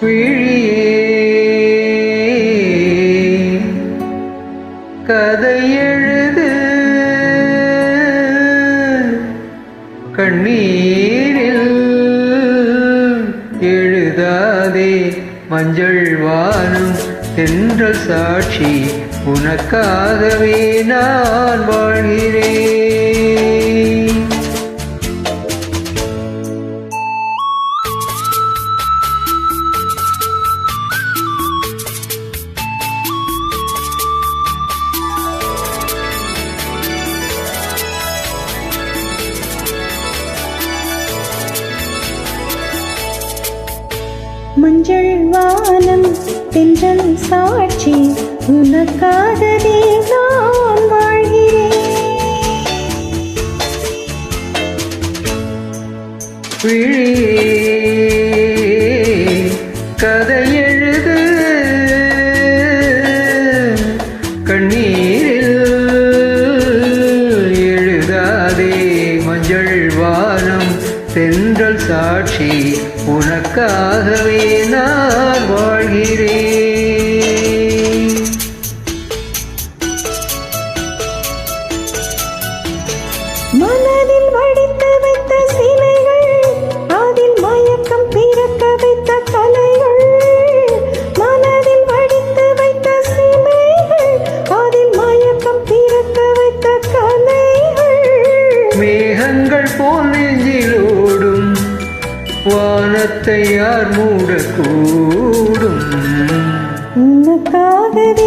விழியே கதை எழுது. கண்ணீரில் எழுதாதே. மஞ்சள் வானம் தென்றல் சாட்சி. உனக்காகவே நான் வாழ்கிறேன். மஞ்சள் வானம் தென்றல் சாட்சி உனக்காகவே நான் வாழ்கிறேன். உனக்காகவே நான் வானத்தை யார் மூடக்கூடும்? உனக்காகவே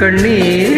கண்ணீரில்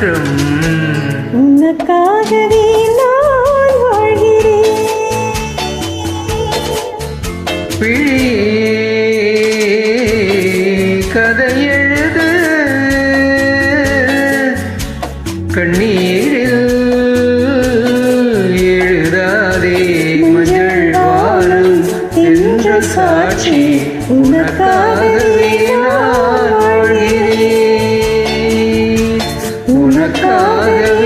மாற்றம் உனக்காகவே நான் வாழ்கிறேன். விழியே கதை Hare